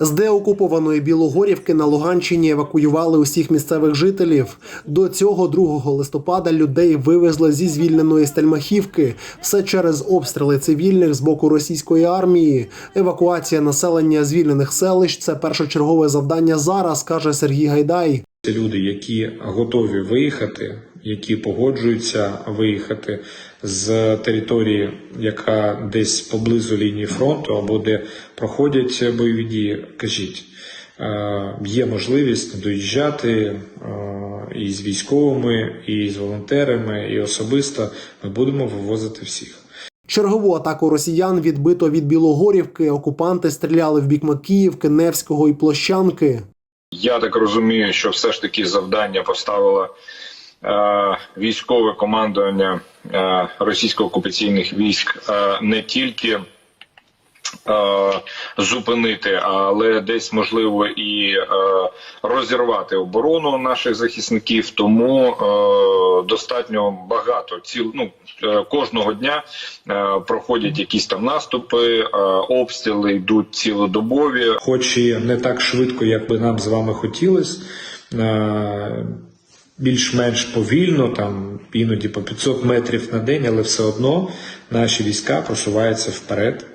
З деокупованої Білогорівки на Луганщині евакуювали усіх місцевих жителів. До цього 2 листопада людей вивезли зі звільненої Стельмахівки. Все через обстріли цивільних з боку російської армії. Евакуація населення звільнених селищ це першочергове завдання зараз, каже Сергій Гайдай. Люди, які готові виїхати, які погоджуються виїхати з території, яка десь поблизу лінії фронту або де проходять бойові дії. Кажіть, е, є можливість доїжджати е, і з військовими, і з волонтерами, і особисто ми будемо вивозити всіх. Чергову атаку росіян відбито від Білогорівки. Окупанти стріляли в бік Макіївки, Невського і Площанки. Я так розумію, що все ж таки завдання поставило е, військове командування е, російсько-окупаційних військ е, не тільки е, зупинити, але десь можливо і е, розірвати оборону наших захисників. Тому е, достатньо багато ціл, ну, е, кожного дня е, проходять якісь там наступи, е, обстріли йдуть цілодобові. хоч і не так швидко, як би нам з вами хотілося, е, більш-менш повільно, там іноді по 500 метрів на день, але все одно наші війська просуваються вперед.